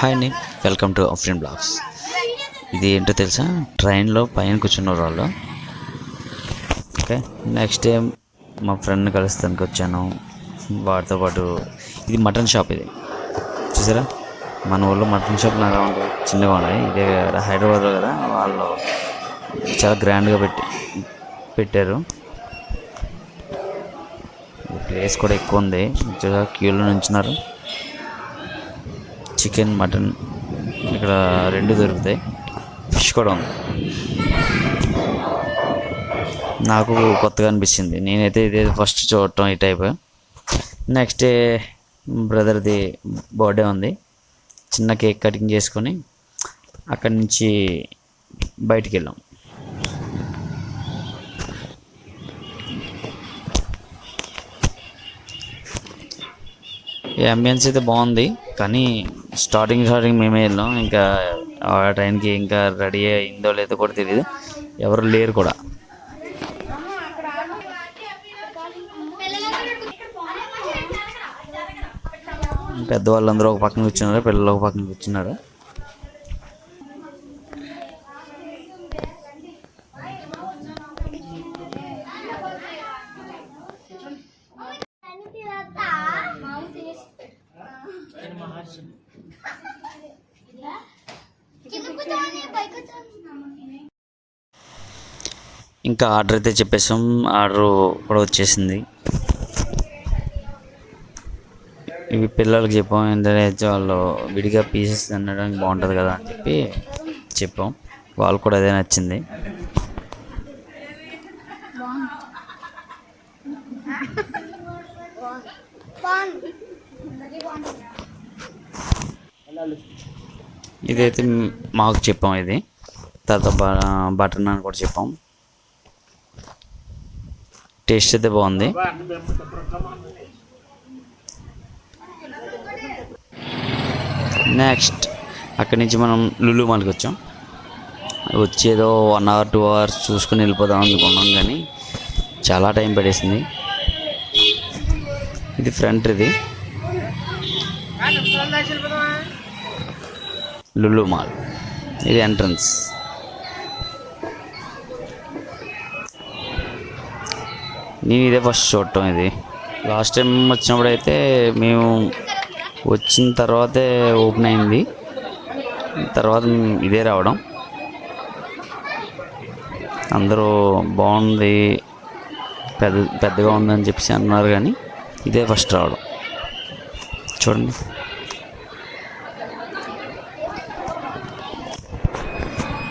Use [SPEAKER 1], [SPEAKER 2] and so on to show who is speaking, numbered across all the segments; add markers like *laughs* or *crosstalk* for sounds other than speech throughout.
[SPEAKER 1] Hi అండి. Welcome to Afrin blogs. ఇది ఏంటో తెలుసా? ట్రైన్లో పైన కూర్చున్నారు వాళ్ళు. ఓకే నెక్స్ట్ డే మా ఫ్రెండ్ని కలుస్తానికి వచ్చాను. వాడితో పాటు ఇది మటన్ షాప్ ఇది. చూసారా? మన ఊళ్ళో మటన్ షాప్ లాగా ఉంటాయి చిన్నగా ఉన్నాయి. ఇదే హైదరాబాద్లో కదా వాళ్ళు చాలా గ్రాండ్గా పెట్టి పెట్టారు. ప్లేస్ కూడా ఎక్కువ ఉంది. చూసా క్యూలో నుంచున్నారు. చికెన్ మటన్ ఇక్కడ రెండు దొరుకుతాయి. ఫిష్ కూడా ఉంది. నాకు కొత్తగా అనిపించింది. నేనైతే ఇదే ఫస్ట్ చూడటం ఈ టైప్. నెక్స్ట్ డే బ్రదర్ది బర్త్డే ఉంది. చిన్న కేక్ కటింగ్ చేసుకొని అక్కడి నుంచి బయటికి వెళ్ళాం. ఈ అంబియన్స్ అయితే బాగుంది. కానీ స్టార్టింగ్ స్టార్టింగ్ మేమే వెళ్ళాం. ఇంకా ఆ ట్రైన్కి ఇంకా రెడీ అయిందో లేదో కూడా తెలియదు ఎవరు లేరు కూడా. పెద్దవాళ్ళందరూ ఒక పక్కన కూర్చున్నారు పిల్లలు ఒక పక్కన కూర్చున్నారు. ఇంకా ఆర్డర్ అయితే చెప్పేసాం ఆర్డర్ కూడా వచ్చేసింది. ఇవి పిల్లలకి చెప్పాం. ఏంటంటే వాళ్ళు విడిగా పీసెస్ తినడానికి బాగుంటుంది కదా అని చెప్పి చెప్పాం. వాళ్ళు కూడా అదే నచ్చింది. ఇదైతే మాకు చెప్పాం ఇది. తర్వాత బ- బటర్ నాన్ కూడా చెప్పాం. టేస్ట్ అయితే బాగుంది. నెక్స్ట్ అక్కడి నుంచి మనం లులు మాల్కి వచ్చాం. వచ్చేదో వన్ అవర్ టూ అవర్స్ చూసుకుని వెళ్ళిపోదాం అనుకున్నాం కానీ చాలా టైం పడేసింది ఇది ఫ్రంట్ ఇది లులు మాల్. ఇది ఎంట్రన్స్ నేను ఇదే ఫస్ట్ చూడటం ఇది. లాస్ట్ టైం వచ్చినప్పుడు అయితే మేము వచ్చిన తర్వాతే ఓపెన్ అయింది. తర్వాత ఇదే రావడం. అందరూ బాగుంది పెద్ద పెద్దగా ఉందని చెప్పేసి అన్నారు కానీ ఇదే ఫస్ట్ రావడం. చూడండి.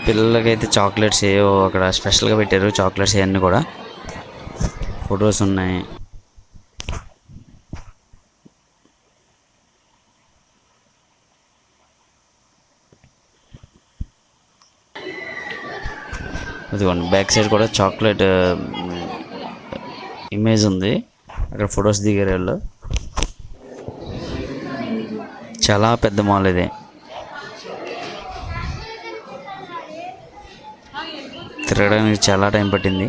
[SPEAKER 1] పిల్లలకైతే చాక్లెట్స్ ఏవో అక్కడ స్పెషల్గా పెట్టారు చాక్లెట్స్ అవన్నీ కూడా. ఫొటోస్ ఉన్నాయి. ఇదిగోండి బ్యాక్ సైడ్ కూడా చాక్లెట్ ఇమేజ్ ఉంది. అక్కడ ఫొటోస్ దిగారు వాళ్ళు. చాలా పెద్ద మాల్ ఇది. తిరగడానికి చాలా టైం పట్టింది.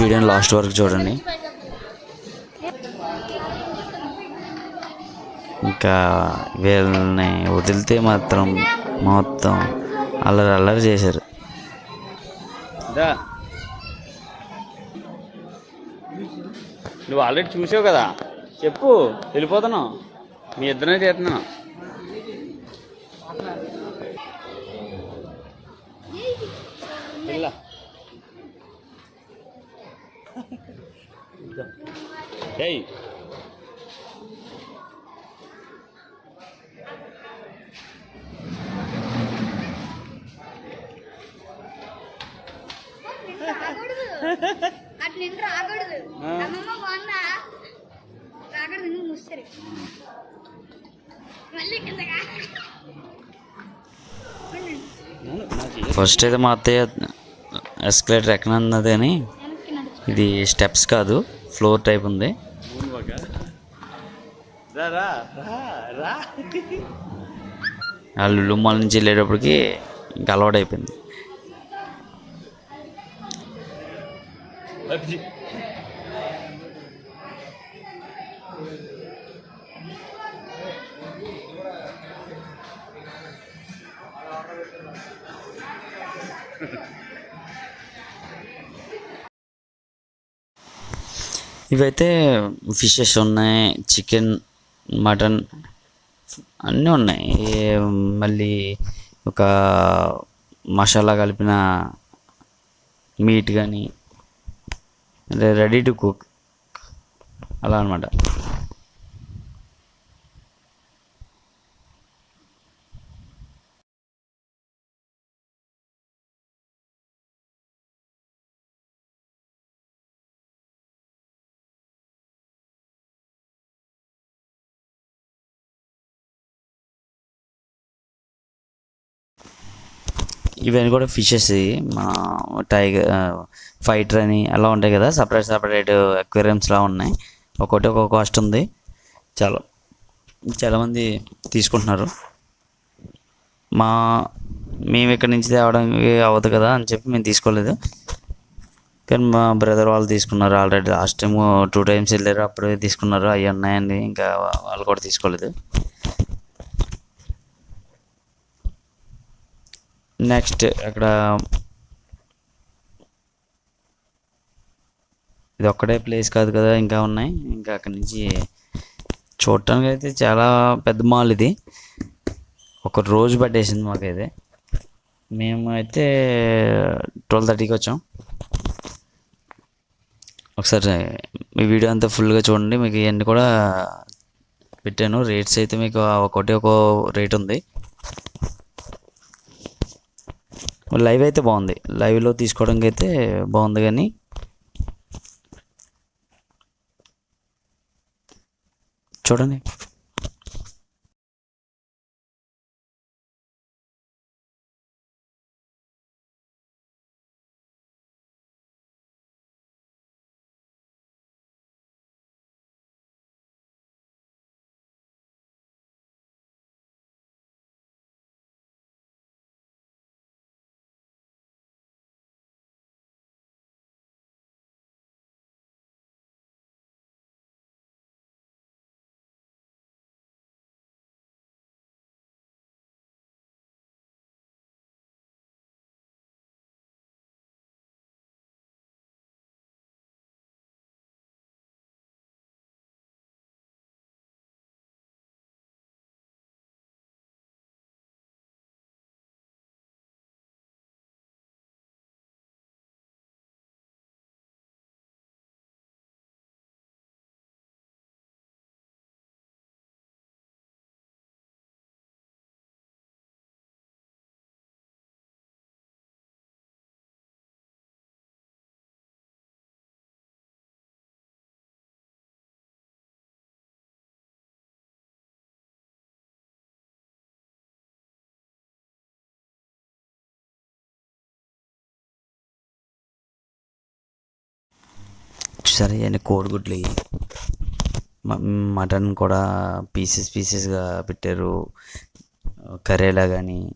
[SPEAKER 1] వీడియోని లాస్ట్ వరకు చూడండి. ఇంకా వీళ్ళని వదిలితే మాత్రం మొత్తం అల్లరి అల్లరి చేశారు.
[SPEAKER 2] నువ్వు ఆల్రెడీ చూసావు కదా? చెప్పు వెళ్ళిపోతున్నావు. మీ ఇద్దరే చేస్తున్నాను ఇలా ఏయ్.
[SPEAKER 3] అటు నిండు రాకూడదు అమ్మమ్మ బాగుందా రాకూడదు నువ్వు మళ్ళీ కిందగా
[SPEAKER 1] ఫస్ట్ అయితే మా అత్తయ్య ఎస్కలేటర్ ఎక్కనన్నది
[SPEAKER 3] అని.
[SPEAKER 1] ఇది స్టెప్స్ కాదు ఫ్లోర్ టైప్ ఉంది. వాళ్ళు లుమ్మాల నుంచి వెళ్ళేటప్పటికి ఇంకా అలవాటు అయిపోయింది
[SPEAKER 2] పెప్సీ
[SPEAKER 1] ఇవైతే ఫిషెస్ ఉన్నాయి చికెన్ మటన్ అన్నీ ఉన్నాయి. మళ్ళీ ఒక మసాలా కలిపిన మీట్ కానీ రెడీ టు కుక్ అలా అనమాట ఇవన్నీ కూడా ఫిషెస్ మా టైగర్ ఫైటర్ అని అలా ఉంటాయి కదా సపరేట్ సపరేట్ అక్వేరియంస్లా ఉన్నాయి. ఒక్కొక్కటి ఒక్కొక్క కాస్ట్ ఉంది. చాలా చాలామంది తీసుకుంటున్నారు. మా మేము ఇక్కడ నుంచి తేవడానికి అవ్వదు కదా అని చెప్పి మేము తీసుకోలేదు. కానీ మా బ్రదర్ వాళ్ళు తీసుకున్నారు already. Last time two times వెళ్ళారు అప్పుడే తీసుకున్నారు. అవి ఉన్నాయండి. ఇంకా వాళ్ళు కూడా తీసుకోలేదు. నెక్స్ట్ అక్కడ ఇది ఒక్కడే ప్లేస్ కాదు కదా ఇంకా ఉన్నాయి. ఇంకా అక్కడి నుంచి చూడటానికి అయితే చాలా పెద్ద మాల్ ఇది. ఒక రోజు పట్టేసింది మాకైతే. మేము అయితే ట్వెల్వ్ థర్టీకి వచ్చాం. ఒకసారి మీ వీడియో అంతా ఫుల్గా చూడండి. మీకు ఇవన్నీ కూడా పెట్టాను. రేట్స్ అయితే మీకు ఒకటి ఒక రేట్ ఉంది. లైవ్ అయితే బాగుంది. లైవ్లో తీసుకోవడానికి అయితే బాగుంది కానీ చూడండి. చూసారా ఇవన్నీ కోడిగుడ్లు ఇవి. మ- మటన్ కూడా పీసెస్ పీసెస్గా పెట్టారు. కర్రీలా కానీ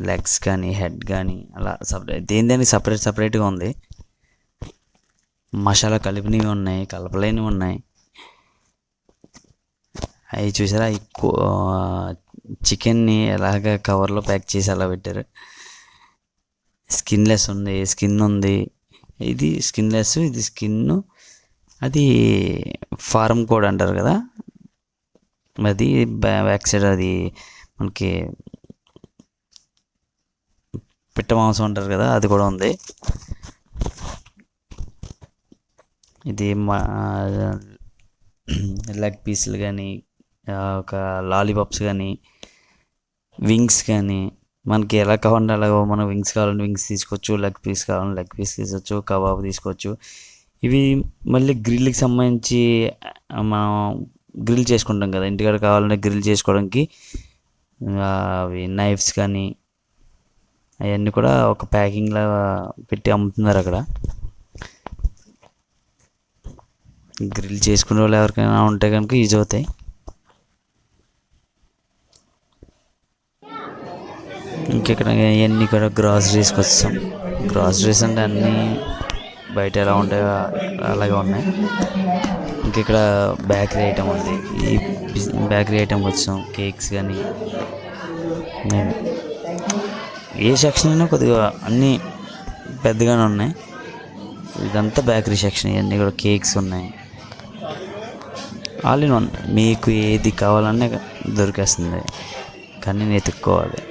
[SPEAKER 1] లెగ్స్ కానీ హెడ్ కానీ అలా సపరేట్ దేని దానికి సపరేట్ సపరేట్గా ఉంది. మసాలా కలిపినవి ఉన్నాయి కలపలేనివి ఉన్నాయి. అవి చూసారా ఈ చికెన్ని ఎలాగ కవర్లో ప్యాక్ చేసి అలా పెట్టారు. స్కిన్లెస్ ఉంది స్కిన్ ఉంది. ఇది స్కిన్లెస్ ఇది స్కిన్ అది ఫారం కోడ్ అంటారు కదా. అది బ్యా- బ్యాక్ సైడ్ అది మనకి పిట్ట మాంసం అంటారు కదా అది కూడా ఉంది. ఇది మా లెగ్ పీసులు కానీ ఒక లాలీపాప్స్ కానీ వింగ్స్ కానీ మనకి ఎలా కావాలంటే అలాగో మనం వింగ్స్ కావాలంటే వింగ్స్ తీసుకోవచ్చు లెగ్ పీస్ కావాలంటే లెగ్ పీస్ తీసుకోవచ్చు కబాబ్ తీసుకోవచ్చు. ఇవి మళ్ళీ గ్రిల్కి సంబంధించి మనం గ్రిల్ చేసుకుంటాం కదా. ఇంటికాడ కావాలంటే గ్రిల్ చేసుకోవడానికి అవి నైఫ్స్ కానీ అవన్నీ కూడా ఒక ప్యాకింగ్లా పెట్టి అమ్ముతున్నారు అక్కడ. గ్రిల్ చేసుకునే వాళ్ళు ఎవరికైనా ఉంటే కనుక యూజ్ అవుతాయి. ఇంకెక్కడ ఇవన్నీ కూడా గ్రాసరీస్కి వచ్చాం. గ్రాసరీస్ అంటే అన్నీ బయట ఎలా ఉంటాయో అలాగే ఉన్నాయి. ఇంకెక్కడ బేకరీ ఐటమ్ ఉంది. ఈ బేకరీ ఐటమ్ వచ్చాం. కేక్స్ కానీ ఏ సెక్షన్ అయినా కొద్దిగా అన్నీ పెద్దగానే ఉన్నాయి. ఇదంతా బేకరీ సెక్షన్ ఇవన్నీ కూడా కేక్స్ ఉన్నాయి. ఆల్ ఇన్ వన్ మీకు ఏది కావాలన్నా దొరికేస్తుంది. కానీ నేను ఎత్తుక్కోవాలి.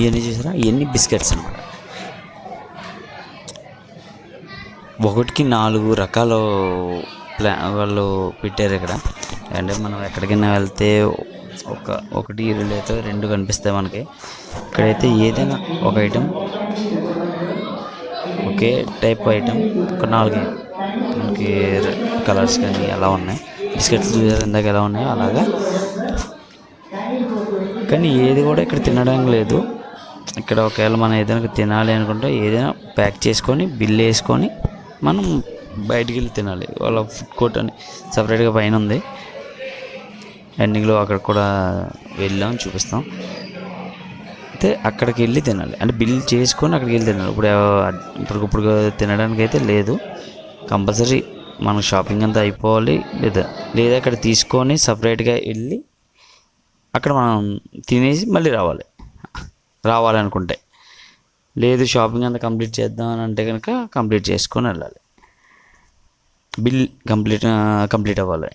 [SPEAKER 1] ఇవన్నీ చూసారా? ఇవన్నీ బిస్కెట్స్ అనమాట ఒకటికి నాలుగు రకాల ప్లా వాళ్ళు పెట్టారు ఇక్కడ. అంటే మనం ఎక్కడికైనా వెళ్తే ఒక ఒకటి రెండు అయితే రెండు కనిపిస్తాయి మనకి. ఇక్కడైతే ఏదైనా ఒక ఐటెం ఒకే టైప్ ఐటెం ఒక నాలుగు మనకి కలర్స్ కానీ అలా ఉన్నాయి. బిస్కెట్స్ చూసారు? ఇందాక ఎలా ఉన్నాయో అలాగా. కానీ ఏది కూడా ఇక్కడ తినడం లేదు. ఇక్కడ ఒకవేళ మనం ఏదైనా తినాలి అనుకుంటే ఏదైనా ప్యాక్ చేసుకొని బిల్ వేసుకొని మనం బయటికి వెళ్ళి తినాలి. వాళ్ళ ఫుడ్ కోర్ట్ అని సపరేట్గా పైన ఉంది. ఎండింగ్లో అక్కడ కూడా వెళ్ళాం చూపిస్తాం. అయితే అక్కడికి వెళ్ళి తినాలి. అంటే బిల్ చేసుకొని అక్కడికి వెళ్ళి తినాలి. ఇప్పుడు ఇప్పుడు ఇప్పుడు తినడానికి అయితే లేదు. కంపల్సరీ మన షాపింగ్ అంతా అయిపోవాలి. లేదా లేదా అక్కడ తీసుకొని సపరేట్గా వెళ్ళి అక్కడ మనం తినేసి మళ్ళీ రావాలి. రావాలనుకుంటే. లేదు షాపింగ్ అంతా కంప్లీట్ చేద్దాం అని అంటే కనుక కంప్లీట్ చేసుకొని వెళ్ళాలి. బిల్ కంప్లీట్ కంప్లీట్ అవ్వాలి.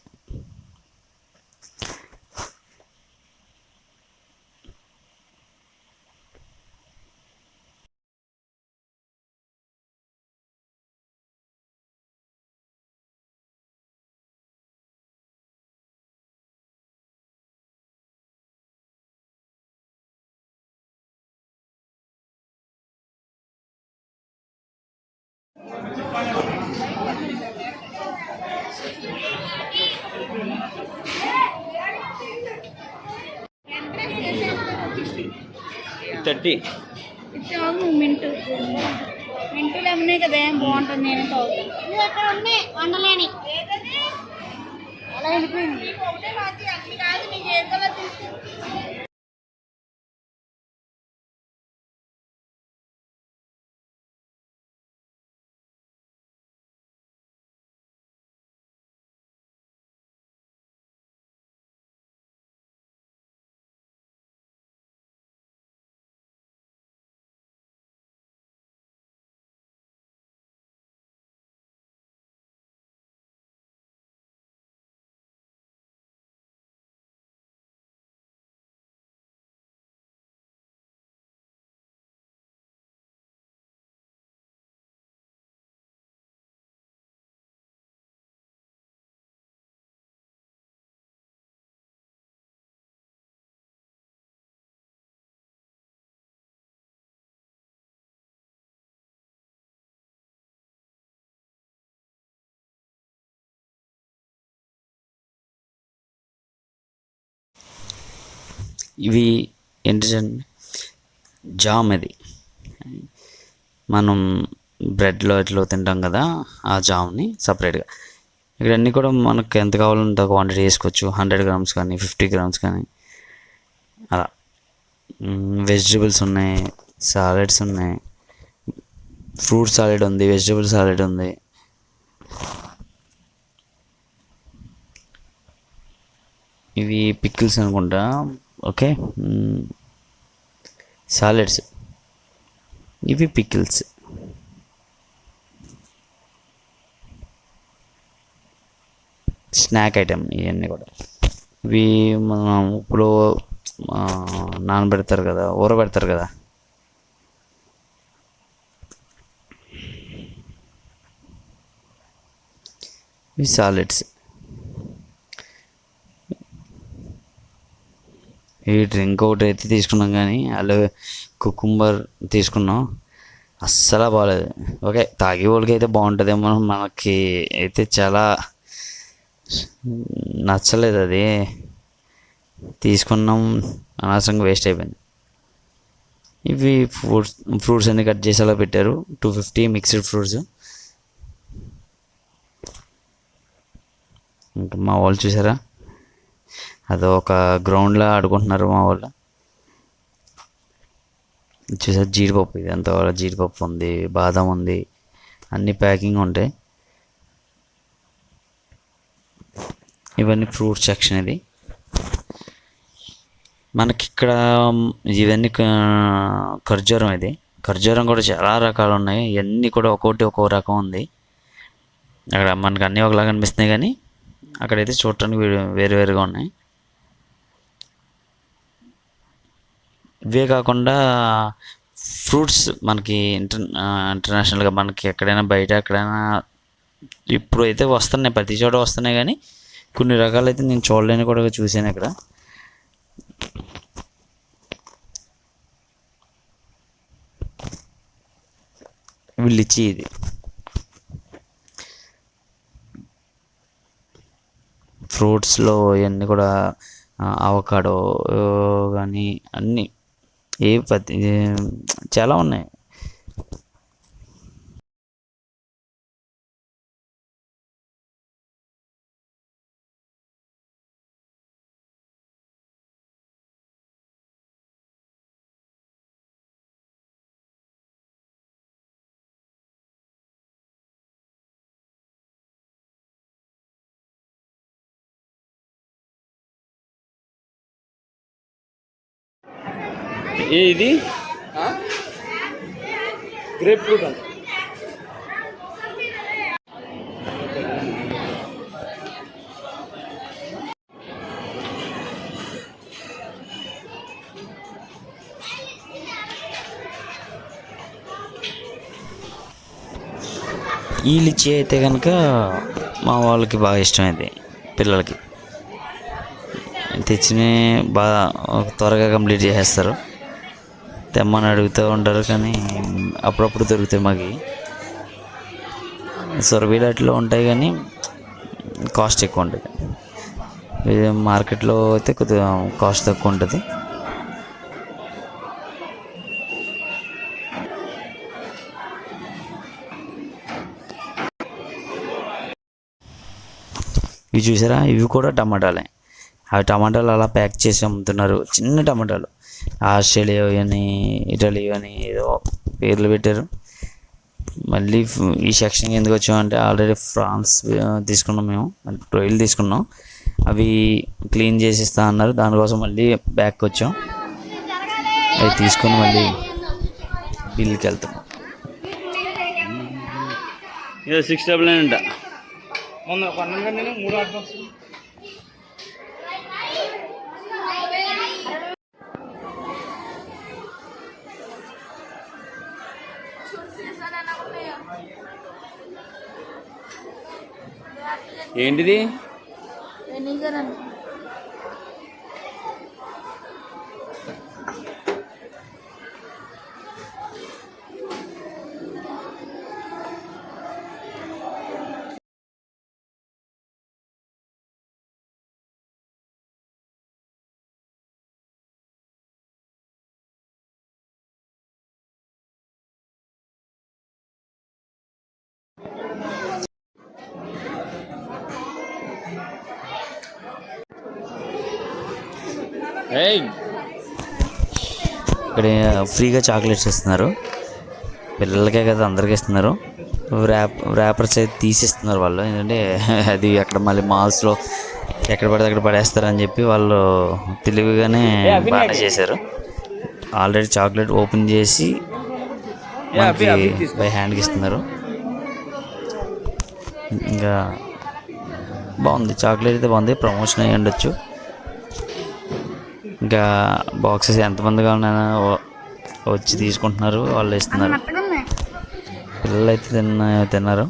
[SPEAKER 2] థర్టీ.
[SPEAKER 3] ఇచ్చావు మింటు. లెమనే కదా బాగుంటుంది నేను తాగుతాను అక్కడ ఉన్నాయి వండలేని అలా వెళ్ళిపోయింది కాదు
[SPEAKER 1] ఇవి ఏంటంటే జామ్ ఇది మనం బ్రెడ్లో ఇట్లా తింటాం కదా ఆ జామ్ని సపరేట్గా. ఇక్కడ అన్నీ కూడా మనకు ఎంత కావాలంటే క్వాంటిటీ వేసుకోవచ్చు. హండ్రెడ్ గ్రామ్స్ కానీ ఫిఫ్టీ గ్రామ్స్ కానీ. అలా. వెజిటబుల్స్ ఉన్నాయి సాలెడ్స్ ఉన్నాయి. ఫ్రూట్ సాలెడ్ ఉంది వెజిటబుల్ సాలెడ్ ఉంది. ఇవి పికిల్స్ అనుకుంటా. ఓకే? సాలెడ్స్. ఇవి పికిల్స్. స్నాక్ ఐటెం ఇవన్నీ కూడా. ఇవి మనం ఇప్పుడు నానబెడతారు కదా ఊరబెడతారు కదా. ఇవి సాలెడ్స్. ఈ డ్రింక్ ఒకటి అయితే తీసుకున్నాం కానీ అలా కుకుంబర్ తీసుకున్నాం. అస్సలు బాగాలేదు ఓకే తాగే వాళ్ళకి అయితే బాగుంటుందేమో మనకి అయితే చాలా నచ్చలేదు అది. తీసుకున్నాం అనవసరంగా వేస్ట్ అయిపోయింది. ఇవి ఫ్రూట్స్ ఫ్రూట్స్ అన్ని కట్ చేసేలా పెట్టారు? Two fifty mixed fruits. ఇంకా మా వాళ్ళు చూసారా? అది ఒక గ్రౌండ్లో ఆడుకుంటున్నారు మా వాళ్ళు. చూసారు జీడిపప్పు ఇది. అంత జీడిపప్పు ఉంది బాదం ఉంది అన్ని ప్యాకింగ్ ఉంటాయి. ఇవన్నీ ఫ్రూట్ సెక్షన్ ఇది. మనకి ఇక్కడ ఇవన్నీ ఖర్జూరం ఇది. ఖర్జూరం కూడా చాలా రకాలు ఉన్నాయి. ఇవన్నీ కూడా ఒక్కొక్కటి ఒక్కో రకం ఉంది. అక్కడ మనకి అన్నీ ఒకలాగా అనిపిస్తున్నాయి కానీ అక్కడైతే చూడటానికి వేరు వేరుగా ఉన్నాయి. ఇవే కాకుండా ఫ్రూట్స్ మనకి ఇంటర్ ఇంటర్నేషనల్గా మనకి ఎక్కడైనా బయట ఎక్కడైనా ఇప్పుడు అయితే వస్తున్నాయి ప్రతి చోట వస్తున్నాయి కానీ కొన్ని రకాలు అయితే నేను చూడలేని కూడా చూశాను ఇక్కడ. విలిచి ఇది. ఫ్రూట్స్లో ఇవన్నీ కూడా అవకాడో కానీ అన్నీ ఏ ప్రతి చాలా ఉన్నాయి.
[SPEAKER 2] ఏ ఇది
[SPEAKER 4] గ్రేప్ ఫ్రూట్ అంట.
[SPEAKER 1] ఈ లిచి అయితే కనుక మా వాళ్ళకి బాగా ఇష్టమైంది పిల్లలకి. తెచ్చిన బాగా త్వరగా కంప్లీట్ చేసేస్తారు. తెమ్మని అడుగుతూ ఉంటారు కానీ అప్పుడప్పుడు దొరుకుతాయి మాకు. సొరబీలాట్లో ఉంటాయి కానీ కాస్ట్ ఎక్కువ ఉంటుంది. మార్కెట్లో అయితే కొద్దిగా కాస్ట్ తక్కువ ఉంటుంది. ఇవి చూసారా? ఇవి కూడా టమాటాలే. అవి టమాటాలు అలా ప్యాక్ చేసి అమ్ముతున్నారు. చిన్న టమాటాలు. ఆస్ట్రేలియా అని ఇటలీ అని ఏదో పేర్లు పెట్టారు. మళ్ళీ ఈ సెక్షన్కి ఎందుకు వచ్చామంటే ఆల్రెడీ ఫ్రాన్స్ తీసుకున్నాం మేము. రొయ్యలు తీసుకున్నాం. అవి క్లీన్ చేసి ఇస్తా అన్నారు. దానికోసం మళ్ళీ బ్యాక్ వచ్చాం. అవి తీసుకొని మళ్ళీ బిల్కి వెళ్తాం.
[SPEAKER 2] ఇది సిక్స్ డబల్ నైన్ అంట.
[SPEAKER 4] మొన్న పన్నెండు కానీ నేను మూడు
[SPEAKER 2] ఏంటిది?
[SPEAKER 1] ఇక్కడ ఫ్రీగా చాక్లెట్స్ ఇస్తున్నారు. పిల్లలకే కదా అందరికీ ఇస్తున్నారు. ర్యాప్ ర్యాపర్స్ అయితే తీసిస్తున్నారు వాళ్ళు. ఎందుకంటే *laughs* అది అక్కడ మళ్ళీ మాల్స్లో ఎక్కడ పడితే అక్కడ పడేస్తారని చెప్పి వాళ్ళు తెలివిగానే బాగా చేశారు. ఆల్రెడీ చాక్లెట్ ఓపెన్ చేసి మనకి బై హ్యాండ్కి ఇస్తున్నారు. ఇంకా బాగుంది. చాక్లెట్ అయితే బాగుంది. ప్రమోషన్ అయ్యి ఉండొచ్చు. ఇంకా బాక్సెస్ ఎంతమంది కావాలన్నా వచ్చి తీసుకుంటున్నారు వాళ్ళు ఇస్తున్నారు. పిల్లలు అయితే తిన్న తిన్నారు.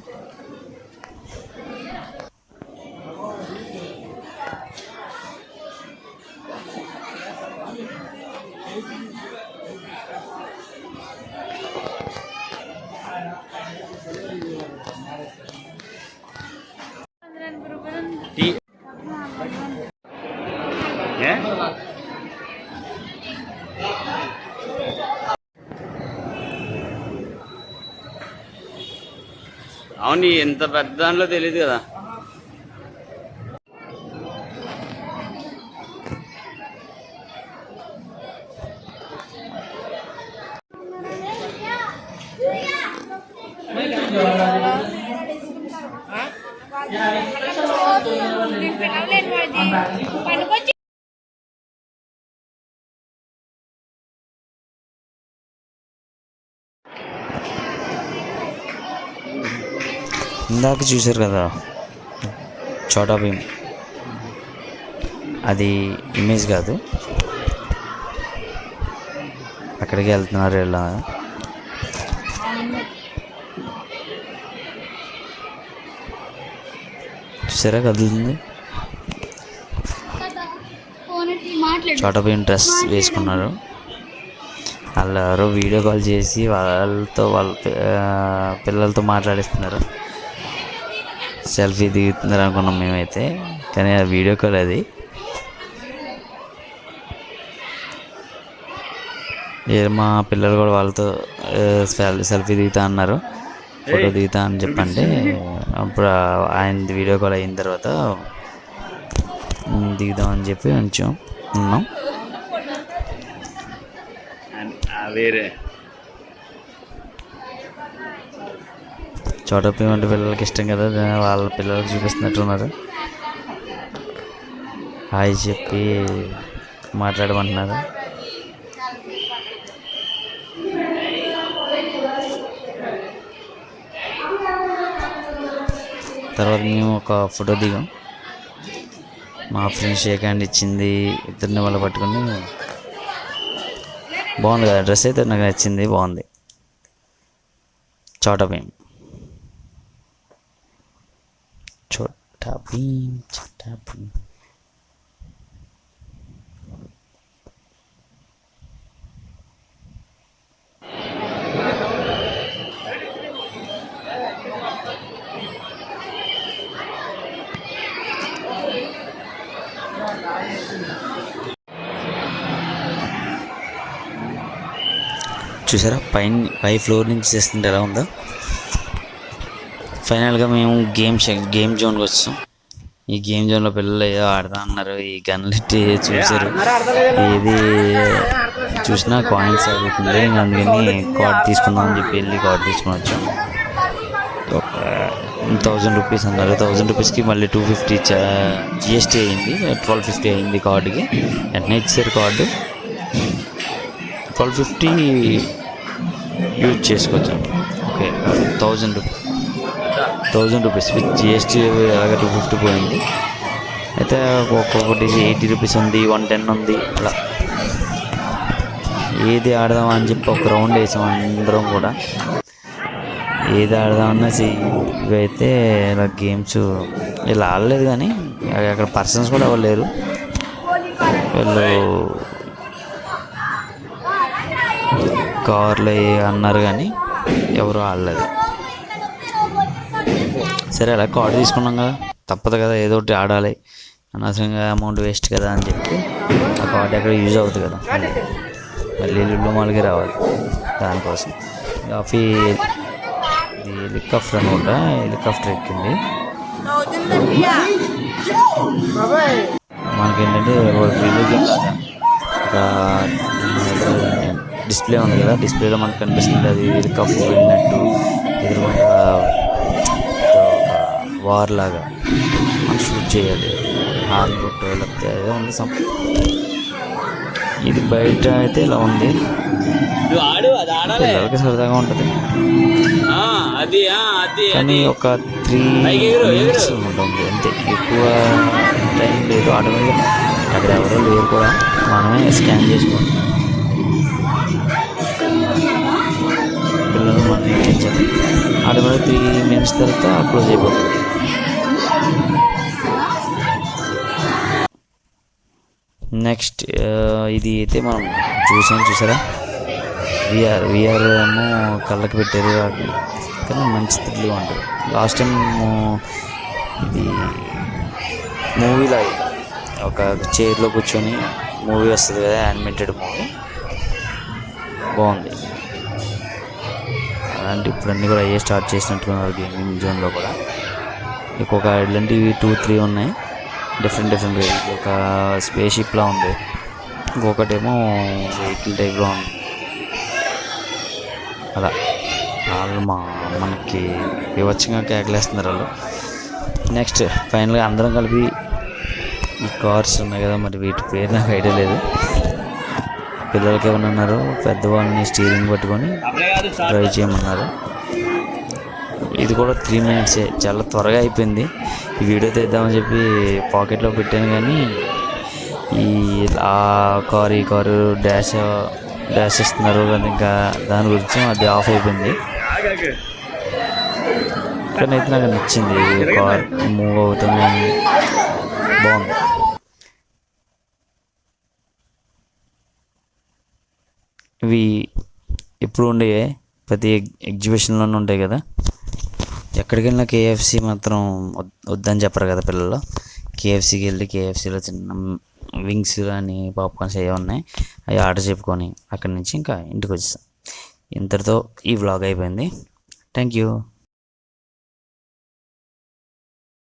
[SPEAKER 2] అవును ఎంత పెద్ద దాంట్లో తెలియదు కదా.
[SPEAKER 1] ఇందాక చూశారు కదా చోటా భీమ్. అది ఇమేజ్ కాదు. అక్కడికి వెళ్తున్నారు ఇలా. చూసారా కదులుతుంది?
[SPEAKER 3] చోట
[SPEAKER 1] చోటా భీమ్ డ్రెస్ వేసుకున్నారు. వాళ్ళు ఎవరో వీడియో కాల్ చేసి వాళ్ళతో వాళ్ళ పిల్లలతో మాట్లాడిస్తున్నారు. సెల్ఫీ దిగుతున్నారు అనుకున్నాం మేమైతే కానీ ఆ వీడియో కాల్ అది. మా పిల్లలు కూడా వాళ్ళతో సెల్- సెల్ఫీ దిగుతా అన్నారు ఫోటో దిగుతా అని చెప్పండి అప్పుడు ఆయన వీడియో కాల్ అయిన తర్వాత దిగుదాం దిగుదామని చెప్పి కొంచెం ఉన్నాం.
[SPEAKER 2] వేరే.
[SPEAKER 1] చోటప్పి వంటి పిల్లలకి ఇష్టం కదా వాళ్ళ పిల్లలకి చూపిస్తున్నట్టున్నారు. హాయ్ చెప్పి మాట్లాడమంటున్నారు. తర్వాత మేము ఒక ఫోటో దిగాం. మా ఫ్రెండ్ షేక్ హ్యాండ్ ఇచ్చింది ఇద్దరిని వాళ్ళు పట్టుకుని. బాగుంది కదా డ్రెస్ అయితే నాకు నచ్చింది బాగుంది. చోట భీమ్ छोटा भीम छोटा भीम చూసారా పైన పై ఫ్లోర్ నుంచి చేస్తుంటే ఎలా ఉందో ఫైనల్గా మేము గేమ్ గేమ్ జోన్కి వచ్చాం. ఈ గేమ్ జోన్లో పిల్లలు ఏదో ఆడతా అన్నారు ఈ గన్లెట్టి చూసారు ఇది చూసినా కాయిన్స్ అవుతుంది అందుకని కార్డ్ తీసుకుందాం అని చెప్పి వెళ్ళి కార్డ్ తీసుకుని వచ్చాం. ఒక థౌజండ్ రూపీస్ అన్నారు. థౌజండ్ రూపీస్కి మళ్ళీ టూ ఫిఫ్టీ జిఎస్టీ అయింది. ట్వెల్వ్ ఫిఫ్టీ అయింది కార్డుకి వెంటనే ఇచ్చారు కార్డు ట్వెల్వ్ ఫిఫ్టీ యూజ్ చేసుకోవచ్చు okay thousand rupees thousand rupees with GST అలాగే టూ ఫిఫ్టీ పోయింది అయితే ఒక్కొక్కటి ఎయిటీ రూపీస్ ఉంది వన్ టెన్ ఉంది అలా. ఏది ఆడదాం అని చెప్పి ఒక రౌండ్ వేసాం అందరం కూడా. ఏది ఆడదామన్నా ఇవైతే ఇలా గేమ్స్ ఇలా ఆడలేదు కానీ అక్కడ పర్సన్స్ కూడా ఎవరు లేరు. వీళ్ళు కార్లు అన్నారు కానీ ఎవరు ఆడలేదు. సరే అలా కార్డు తీసుకున్నాం కదా. తప్పదు కదా ఏదో ఒకటి ఆడాలి. అనవసరంగా అమౌంట్ వేస్ట్ కదా అని చెప్పి ఆ కార్డు ఎక్కడ యూజ్ అవుతుంది కదా. మళ్ళీ లుల్లు మాలకి రావాలి దానికోసం. కాఫీ ఇది హెలికాప్టర్ అనమాట హెలికాప్టర్ ఎక్కింది మనకేంటంటే డిస్ప్లే ఉంది కదా డిస్ప్లేలో మనకు కనిపిస్తుంది అది హెలికాప్టర్ వెళ్ళినట్టు ఎదురుకుండా వార్ లాగా. మనం షూట్ చేయాలి. హార్న్ కొట్టు లేకపోతే ఏదో ఉంది సమ్ ఇది బయట అయితే ఇలా ఉంది.
[SPEAKER 2] అది
[SPEAKER 1] పిల్లలకి సరదాగా ఉంటుంది.
[SPEAKER 2] అది అది
[SPEAKER 1] కానీ
[SPEAKER 2] అది
[SPEAKER 1] ఒక త్రీ. మినిట్స్ ఉంటుంది. అంతే. ఎక్కువ టైం లేదు ఆటోమేటిక్గా అక్కడ ఎవరో లేరు కూడా. మనమే స్కాన్ చేసుకోండి పిల్లలు మనం ఆటోమేటిక్ త్రీ మినిట్స్ తర్వాత క్లోజ్ అయిపోతుంది నెక్స్ట్ ఇది అయితే మనం చూసాం చూసారా? విఆర్ విఆర్ ఏమో కళ్ళకి పెట్టారు వాటిని. కానీ మంచి థ్రిల్గా ఉంటుంది. లాస్ట్ టైం ఇది మూవీలో ఒక చైర్లో కూర్చొని మూవీ వస్తుంది కదా యానిమేటెడ్ మూవీ. బాగుంది. అలాంటి ఇప్పుడు అన్నీ కూడా అయ్యే స్టార్ట్ చేసినట్టున్నారు గేమింగ్ జోన్లో కూడా. ఇంకొక ఇలాంటివి టూ త్రీ ఉన్నాయి. డిఫరెంట్ డిఫరెంట్ ఒక స్పేస్ షిప్లా ఉంది. ఇంకొకటేమో వెహికల్ టైప్లో ఉంది. అలా. వాళ్ళు మా మనకి వివచ్చంగా కేకలేస్తున్నారు వాళ్ళు. నెక్స్ట్ ఫైనల్గా అందరం కలిపి ఈ కార్స్ ఉన్నాయి కదా మరి వీటి పేరు నాకు ఐడియా లేదు. పిల్లలకి ఏమన్నా ఉన్నారు పెద్దవాళ్ళని స్టీరింగ్ పట్టుకొని డ్రైవ్ చేయమన్నారు. ఇది కూడా త్రీ మినిట్సే చాలా త్వరగా అయిపోయింది. ఈ వీడియో తీద్దామని చెప్పి పాకెట్లో పెట్టాను కానీ ఈ ఆ కారు ఈ కారు డాష్ డాష్ ఇస్తున్నారు ఇంకా దాని గురించి అది ఆఫ్ అయిపోయింది. కానీ అయితే నాకు నచ్చింది కార్. మూవ్ అవుతుంది అని బాగుంది. ఇవి ఎప్పుడు ఉండే? ప్రతి ఎగ్జిబిషన్లోనే ఉంటాయి కదా? ఎక్కడికి వెళ్ళినా కేఎఫ్సి మాత్రం వద్దని చెప్పరు కదా పిల్లలు. కేఎఫ్సీకి వెళ్ళి కేఎఫ్సీలో చిన్న వింగ్స్ కానీ పాప్కార్న్స్ ఏవో ఉన్నాయి. అవి ఆర్డర్ చెప్పుకొని అక్కడి నుంచి ఇంకా ఇంటికి వచ్చేసాం ఇంతటితో ఈ వ్లాగ్ అయిపోయింది. Thank you